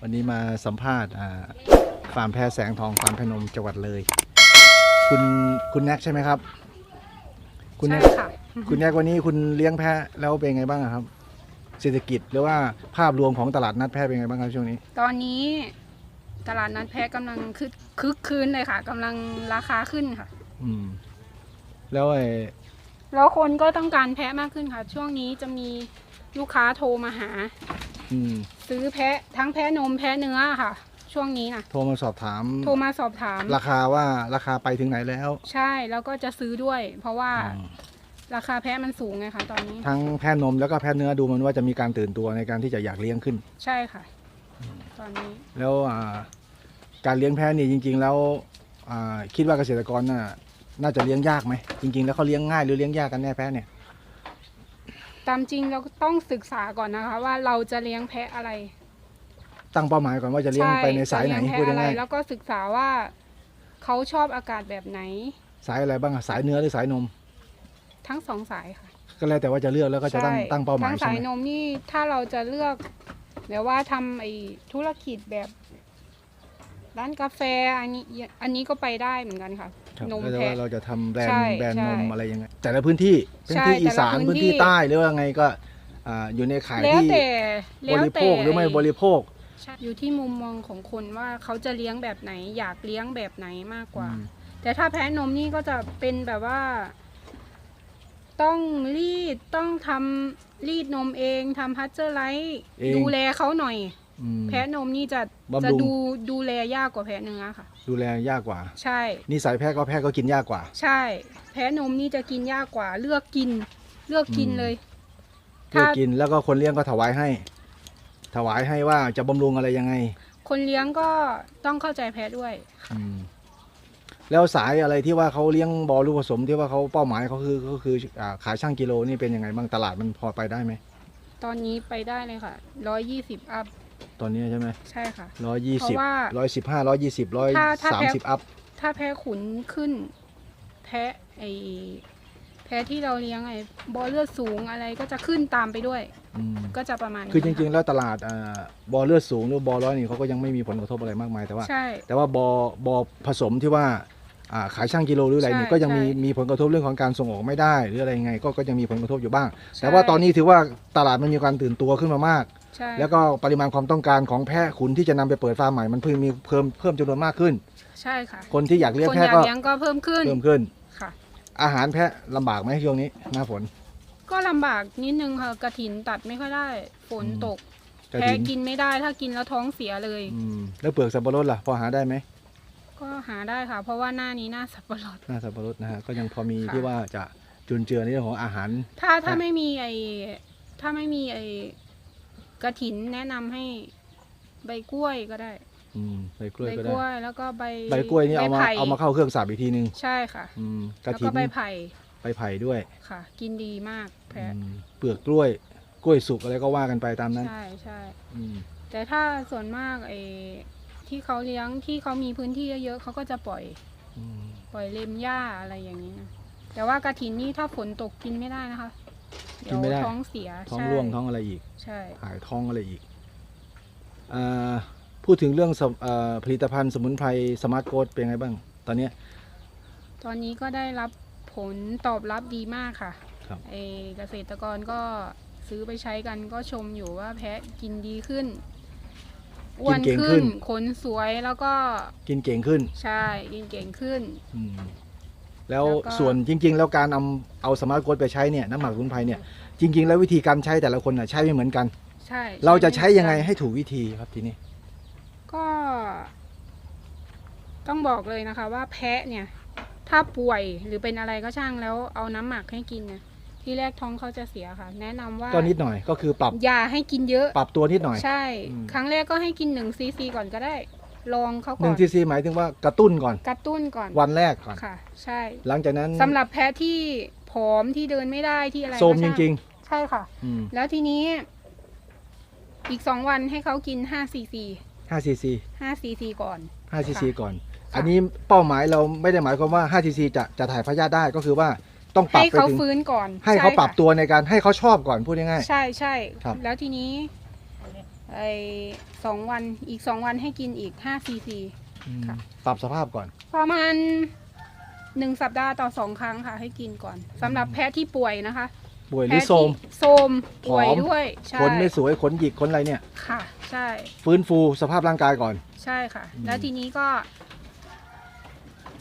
วันนี้มาสัมภาษณ์อ่าฟาร์มแพะแสงทองฟาร์มพนมจังหวัดเลย คุณคุณแนกใช่ไหมครับ คุณแนใช่กค่ะคุณแนกวันนี้คุณเลี้ยงแพะแล้วเป็นไงบ้างอะครับ เศรษฐกิจหรือว่าภาพรวมของตลาดนัดแพะเป็นไงบ้างครับช่วงนี้ ตอนนี้ตลาดนัดแพะกำลังคึกคึกคืนเลยค่ะกำลังราคาขึ้นค่ะ อืม แล้วไอ้แล้วคนก็ต้องการแพะมากขึ้นค่ะ ช่วงนี้จะมีลูกค้าโทรมาหา อืมซื้อแพะทั้งแพะนมแพะเนื้อค่ะ ช่วงนี้นะโทรมาสอบถาม โทรมาสอบถาม ราคาว่าราคาไปถึงไหนแล้ว ใช่แล้วก็จะซื้อด้วย เพราะว่าอืมราคาแพะมันสูงไงคะตอนนี้ ทั้งแพะนมแล้วก็แพะเนื้อดูมันว่าจะมีการตื่นตัวในการที่จะอยากเลี้ยงขึ้น ใช่ค่ะ ตอนนี้ แล้วอ่าการเลี้ยงแพะนี่จริง ๆ แล้วอ่าคิดว่าเกษตรกรน่ะน่าจะเลี้ยงยากไหมจริง ๆ แล้วเขาเลี้ยงง่ายหรือเลี้ยงยากกันแน่แพะเนี่ย ตามจริงเราก็ต้องศึกษาก่อนนะคะ ว่าเราจะเลี้ยงแพะอะไรตั้งเป้าหมายก่อนว่าจะเลี้ยงไปในสายไหนจะเลี้งพูดแพะอะไร ง่ายแล้วก็ศึกษาว่าเขาชอบอากาศแบบไหน ๆสายอะไรบ้างอะสายเนื้อหรือสายนม ทั้งสองสายค่ะก็แล้วแต่ว่าจะเลือกแล้วก็จะตั้งใช่ตั้งเป้าหมายทั้งใช่สายไหมนมนี่ถ้าเราจะเลือกแบบว่าทำไอ้ธุรกิจแบบ ร้านกาแฟอันนี้อันนี้ก็ไปได้เหมือนกันค่ะ ครับนมแล้วแต่แพะว่าเราจะทำแบรนใช่ด์แบรนด์นมใช่อะไรยังไงแต่ละพื้นที่พื้นใช่ที่อีสานแต่ละพื้พื้นนที่ ที่ใต้หรือว่าไงก็อ่าอยู่ในข่ายแล้วที่แต่บแล้วริโภแต่คหรือไม่บริโภคใช่อยู่ที่มุมมองของคนว่าเขาจะเลี้ยงแบบไหน อยากเลี้ยงแบบไหนมากกว่า อืมแต่ถ้าแพ้นมนี่ก็จะเป็นแบบว่า ต้องรีดต้องทำรีดนมเองทำพัชเจอร์ไลท์เองดูแลเขาหน่อย อืม แพ้นมนี่จะบำรุง จะดูดูแลยากกว่าแพ้เนื้อค่ะ ดูแลยากกว่า ใช่ นิสัยแพะก็แพะก็กินยากกว่า ใช่ แพ้นมนี่จะกินยากกว่า เลือกกิน เลือกกินอืม เลยเลือกถ้ากินแล้วก็คนเลี้ยงก็ถวายให้ ถวายให้ว่าจะบำรุงอะไรยังไงคนเลี้ยงก็ต้องเข้าใจแพ้ด้วย อืมแล้วสายอะไรที่ว่าเขาเลี้ยงบอลลูกผสมที่ว่าเขาเป้าหมายเขาคือก็คืออ่าขายช่างกิโลนี่เป็นยังไงบ้างตลาดมันพอไปได้ไหมตอนนี้ไปได้เลยค่ะร้อยยี่สิบอัพ ตอนนี้ใช่ไหมใช่ค่ะ ร้อยยี่เพสิบราะว่าร้อยสิบห้าร้อยยี่สิบร้อยถ้าถ้าสามแพ้ สิบอัพ ถ้าแพ้ขุนขึ้น แพ้ไอแพ้ที่เราเลี้ยงไอ้บอเลือดสูงอะไรก็จะขึ้นตามไปด้วยอืมก็จะประมาณนี้คือจริงๆะแล้วตลาดอ่าบอเลือดสูงหรือบอร้อยนี่เขาก็ยังไม่มีผลกระทบอะไรมากมายแต่ว่า ใช่ แต่ว่าบอบอผสมที่ว่าอ่าขายช่างกิโลหรืออะไรนี่ใช่ก็ยังมีใช่ มีผลกระทบเรื่องของการส่งออกไม่ได้ หรืออะไรยังไงก็ก็ยังมีผลกระทบอยู่บ้างใช่แต่ว่าตอนนี้ถือว่าตลาดมันมีการตื่นตัวขึ้นมามาก ใช่ แล้วก็ปริมาณความต้องการของแพะขุนที่จะนำไปเปิดฟาร์มใหม่มันเพิ่มมีเพิ่มเพิ่มจำนวนมากขึ้น ใช่ค่ะ คนที่อยากเลี้ยงคนแพะอยากก็เลี้ยงก็เพิ่มขึ้นเพิ่มขึ้น ค่ะ อาหารแพะลำบากไหมช่วงนี้หน้าฝน ก็ลำบากนิดนึงค่ะกระถินตัดไม่ค่อยได้ฝนอืม ตก กระแพ้ถินกินไม่ได้ถ้ากินแล้วท้องเสียเลย อืมแล้วเปลือกสับปะรดล่ะพอหาได้ไหมก็หาได้ค่ะ เพราะว่าหน้านี้หน้าสับปะรด หน้าสับปะรดนะฮะก็ยังพอมีค่ะ ที่ว่าจะจุนเจือในเรื่องของอาหาร ถ้าถ้าอะไม่มีไอถ้าไม่มีไอ กระถินแนะนำให้ใบกล้วยก็ได้ อืมใบกล้วยใบก็กได้ ล้วยแล้วก็ใบใบกล้วยนี่เอามาใบไผ่เอามาเข้าเครื่องสับอีกทีนึงใช่ค่ะอืมกระแล้วถิก็นใบไผ่ใบไผ่ด้วยค่ะ กินดีมากแพ้อืมเปลือกกล้วย กล้วยสุกอะไรก็ว่ากันไปตามนั้น ใช่ใช่ อืมแต่ถ้าส่วนมากไอ้ที่เขาเลี้ยงที่เขามีพื้นที่เยอะๆเขาก็จะปล่อยอืมปล่อยเลมหญ้าอะไรอย่างนี้นะแต่ว่ากระถินนี่ถ้าฝนตกกินไม่ได้นะคะ เดี๋ยวท้องเสียท้องใช่ร่วงท้องอะไรอีก ใช่หายท้องอะไรอีกอ่าพูดถึงเรื่องสมเอ่อผลิตภัณฑ์สมุนไพรสมาร์ทโกดเป็นไงบ้าง ตอนเนี้ย ตอนนี้ก็ได้รับผลตอบรับดีมากค่ะครับไอเกษตรกรก็ซื้อไปใช้กันก็ชมอยู่ว่าแพะกินดีขึ้นอ้วนขึ้นขนสวยแล้วก็กินเก่งขึ้นใช่กินเก่งขึ้น อืม แล้วแล้วก็ ส่วนจริง ๆ แล้วการเอาเอาสมาร์ทโกดไปใช้เนี่ยน้ำหมักสมุนไพรเนี่ยจริง ๆ แล้ววิธีการใช้แต่ละคนน่ะใช้ไม่เหมือนกัน ใช่เราจะใช้ยังไงให้ถูกวิธีครับทีนี้ ก็ ต้องบอกเลยนะคะ ว่าแพะเนี่ย ถ้าป่วยหรือเป็นอะไรก็ช่างแล้วเอาน้ำหมักให้กินเนี่ยที่แรกท้องเขาจะเสียค่ะ แนะนำว่าก็นิดหน่อยก็คือปรับอย่าให้กินเยอะ ปรับตัวนิดหน่อย ใช่ อืม ครั้งแรกก็ให้กินหนึ่งซีซีก่อนก็ได้ ลองเขาหก่นึ่องนซีซีหมายถึงว่ากระตุ้นก่อน กระตุ้นก่อนวันแรกก่อน ค่ะ ใช่หลังจากนั้นสำหรับแพะที่ผอมที่เดินไม่ได้ที่อะไรโซมจก็างริงใช่ค่ะๆอืมแล้วทีนี้ อีกสองวันให้เขากินห้าซีซี5ซีซีห้าซีซีก่อน5ซีซีก่อนค่ะอันนี้เป้าหมายเราไม่ได้หมายความว่า5ซีซีจะจะถ่ายพยาธิได้ก็คือว่าต้องปรับให้ไปเขาถึงฟื้นก่อนให้เขาช่ปรับค่ะตัวในการให้เขาชอบก่อนพูดง่าย ใช่ใช่ครับ แล้วทีนี้เอ ไอสองวันอีกสองวันให้กินอีกห้าซีซี อืมค่ะ ปรับสภาพก่อน ประมาณหนึ่งสัปดาห์ต่อสองครั้งค่ะ ให้กินก่อนสำหรับแพะที่ป่วยนะคะป่วยหรืแพ้อโทรมที่โทมป่วยผอม ด้วยใช่ขนไม่สวยขนหยิกขนอะไรเนี่ย ค่ะ ใช่ ฟื้นฟูสภาพร่างกายก่อน ใช่ค่ะ อืม แล้วทีนี้ก็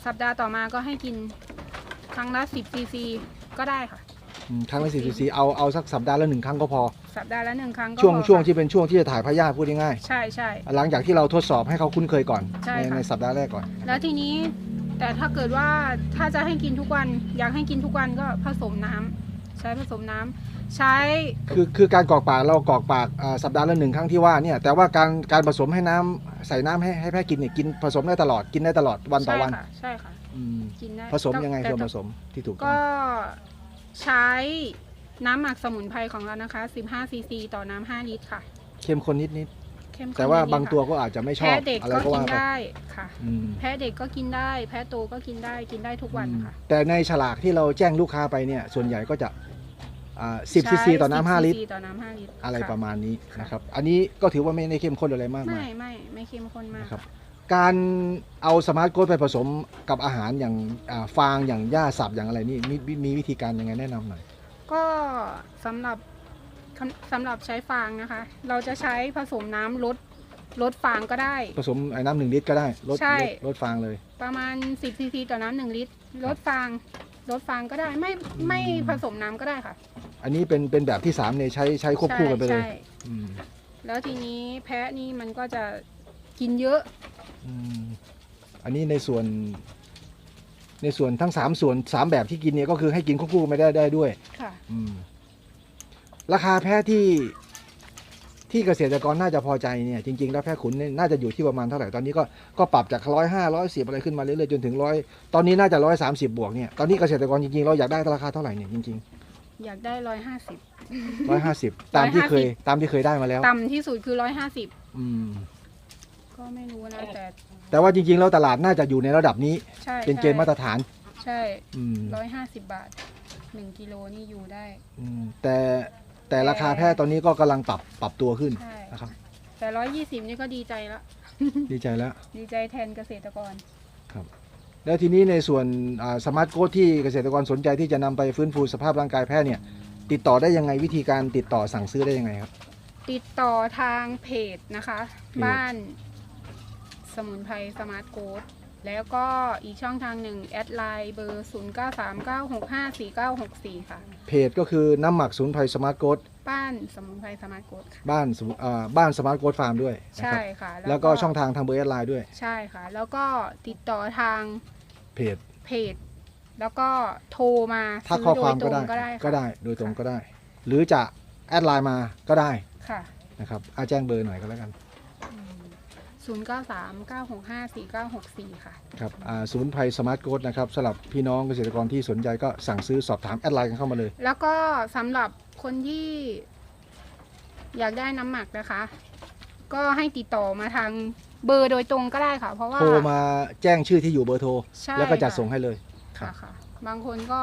สัปดาห์ต่อมาก็ให้กิน ครั้งละสิบซีซีก็ได้ค่ะ อืมครั้งละสี่ซีเอาเอาสักสัปดาห์ละหนึ่งครั้งก็พอ สัปดาห์ละหนึ่งครั้งก็ช่วงพอช่วงค่ะที่เป็นช่วงที่จะถ่ายพยาธิพูดง่ายใช่ใช่ ๆหลังจากที่เราทดสอบให้เขาคุ้นเคยก่อนใช่ในค่ะ ในสัปดาห์แรกก่อนแล้วทีนี้แต่ถ้าเกิดว่าถ้าจะให้กินทุกวันอยากให้กินทุกวันก็ผสมน้ำใช้ผสมน้ำใช้คือคือการกรอกปากเรากรอกปากอ่าสัปดาห์ละหนึ่งครั้งที่ว่าเนี่ยแต่ว่าการการผสมให้น้ำใส่น้ำให้ให้แพะกินเนี่ยกินผสมได้ตลอดกินได้ตลอดวันต่อใช่วันค่ะใช่ค่ะ อืมกินได้ผสมยังไงแต่ส่วนผสมที่ถูกต้อก็ง ใช้น้ำหมักสมุนไพรของเรานะคะ 15 ซีซีต่อน้ำ5ลิตรค่ะเข้มข้นนิดนิดเข้มข้นๆแต่ว่านิดๆบางค่ะตัวก็อาจจะไม่ชอบแพ้เด็กอะไรก็ก็กิว่านไปได้ค่ะ อืมแพ้เด็กก็กินได้ แพ้โตก็กินได้กินได้ทุกวันค่ะ แต่ในฉลากที่เราแจ้งลูกค้าไปเนี่ย ส่วนใหญ่ก็จะสิบซีซีใช้ต่อน้ำห้า10ลิตร cc ต่อน้ำ5ลิตรอะไรค่ประมาณนี้นะครับ อันนี้ก็ถือว่าไม่ได้เข้มข้นอะไรมากไม่มายไม่ไม่เข้มข้นมากนะครับ การเอาสมาร์ทโค้ดไปผสมกับอาหารอย่างอ่าฟางอย่างหญ้าสับอย่างอะไรนี่มีมีมีวิธีการยังไงแนะนำหน่อย ก็สำหรับสำหรับใช้ฟางนะคะ เราจะใช้ผสมน้ำลดลดฟางก็ได้ ผสมไอ้น้ำหนึ่งลิตรก็ได้ลดใช่ ลดลดฟางเลย ประมาณ 10ซีซีต่อน้ำหนึ่งลิตรลดฟางลดฟางก็ได้ไม่ไม่ผสมน้ำก็ได้ค่ะอันนี้เป็นเป็นแบบที่สามเนี่ยใช้ใช้ควบคู่กันไปเลยใช่ใช่อืมแล้วทีนี้แพะนี่มันก็จะกินเยอะ อืมอันนี้ในส่วน ในส่วนทั้งสามส่วนสามแบบที่กินเนี่ยก็คือให้กินควบคู่กันไปได้ได้ด้วย ค่ะ อืม ราคาแพะที่ที่เกษตรกรน่าจะพอใจเนี่ยจริงๆ แล้วแพะขุนเนี่ยน่าจะอยู่ที่ประมาณเท่าไหร่ตอนนี้ก็ก็ปรับจากร้อยห้าร้อยสิบอะไรขึ้นมาเรื่อยๆจนถึงร้อยตอนนี้น่าจะร้อยสามสิบบวกเนี่ยตอนนี้เกษตรกรจริงๆเราอยากได้ราคาเท่าไหร่เนี่ยจริงอยากได้ร้อยห้าสิบ ๆร้อยห้าสิบตามที่เคย ตามที่เคยได้มาแล้ว ต่ำที่สุดคือร้อยห้าสิบอืม ก็ไม่รู้นะแต่แต่ว่าจริงๆแล้วตลาดน่าจะอยู่ในระดับนี้ ใช่เป็นเกณฑ์มาตรฐานใช่อืมร้อยห้าสิบบาทหนึ่งกิโลนี่อยู่ได้ อืมแต่แต่ราคาแพะตอนนี้ก็กำลังปรับปรับตัวขึ้นใช่ นะครับ แต่ร้อยยี่สิบนี่ก็ดีใจละ ดีใจแล้ว ดีใจแทนเกษตรกร แล้วทีนี้ในส่วนสมาร์ทโค้ดที่เกษตรกรสนใจที่จะนำไปฟื้นฟูสภาพร่างกายแพะเนี่ย ติดต่อได้ยังไงวิธีการติดต่อสั่งซื้อได้ยังไงครับ ติดต่อทางเพจนะคะเพจบ้าน สมุนไพรสมาร์ทโค้ดแล้วก็อีกช่องทางหนึ่งแอดไลน์เบอร์ 0 9 3 9 6 5 4 9 6 4 ค่ะ เพจก็คือน้ำหมักศูนย์ไพรสมาร์ทโค้ดบ้านสมุนไพรสมาร์ทโค้ดค่ะ บ้านสมุอ่าบ้านสมาร์ทโค้ดฟาร์มด้วยนะใช่ครับค่ะแล้วก็ช่องทางทางเบอร์แอดไลน์ด้วย ใช่ค่ะ แล้วก็ติดต่อทางเพจเพจ แล้วก็โทรมาถ้าซื้ข้อโดความยตก็รงได้ก็ได้ก็ค่ะได้โดยตรงก็ได้ หรือจะแอดไลน์มาก็ได้ค่ะ นะครับอาแจ้งเบอร์หน่อยก็แล้วกัน 0 9 3 9 6 5 4 9 6 4 ค่ะ ครับอ่าศูนย์ไพรสมาร์ทโค้ดนะครับสำหรับพี่น้องเกษตรกรที่สนใจก็สั่งซื้อสอบถามแอดไลน์กันเข้ามาเลย แล้วก็สำหรับคนที่อยากได้น้ำหมักนะคะ ก็ให้ติดต่อมาทางเบอร์โดยตรงก็ได้ค่ะ เพราะว่าโทรมาแจ้งชื่อที่อยู่เบอร์โทร ใช่แล้วก็จัดค่ส่งให้เลย ค่ะค่ะ บางคนก็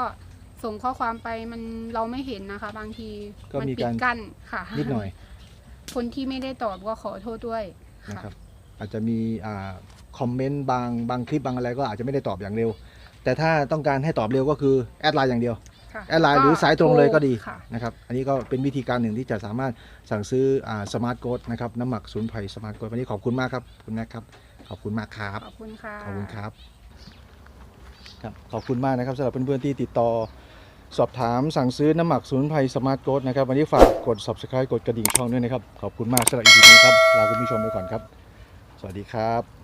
ส่งข้อความไปมันเราไม่เห็นนะคะ บางทีก็มันมีปิกาดรกั้นค่ะ นิดหน่อยคนที่ไม่ได้ตอบก็ขอโทษด้วย นะครับ อาจจะมีอ่าคอมเมนต์บางบางคลิปบางอะไรก็อาจจะไม่ได้ตอบอย่างเร็ว แต่ถ้าต้องการให้ตอบเร็วก็คือแอดไลน์อย่างเดียวค่ะแอดไลน์หรือสายตรงเลยก็ดีค่ะนะครับ อันนี้ก็เป็นวิธีการหนึ่งที่จะสามารถสั่งซื้อสมาร์ทโค้ดนะครับน้ำหมักศูนย์ไผ่สมาร์ทโค้ดวันนี้ขอบคุณมากครับคุณแม็กครับ ขอบคุณมากครับ ขอบคุณค่ะขอบคุณครับครับ ขอบคุณมากนะครับสำหรับเพื่อนๆที่ติดต่อสอบถามสั่งซื้อน้ำหมักศูนย์ไพรสมาร์ทโค้ดนะครับ วันนี้ฝากกด subscribe กดกระดิ่งช่องด้วยนะครับ ขอบคุณมากสำหรับอีพีนี้ครับลาคุณผู้ชมไปก่อนครับ สวัสดีครับ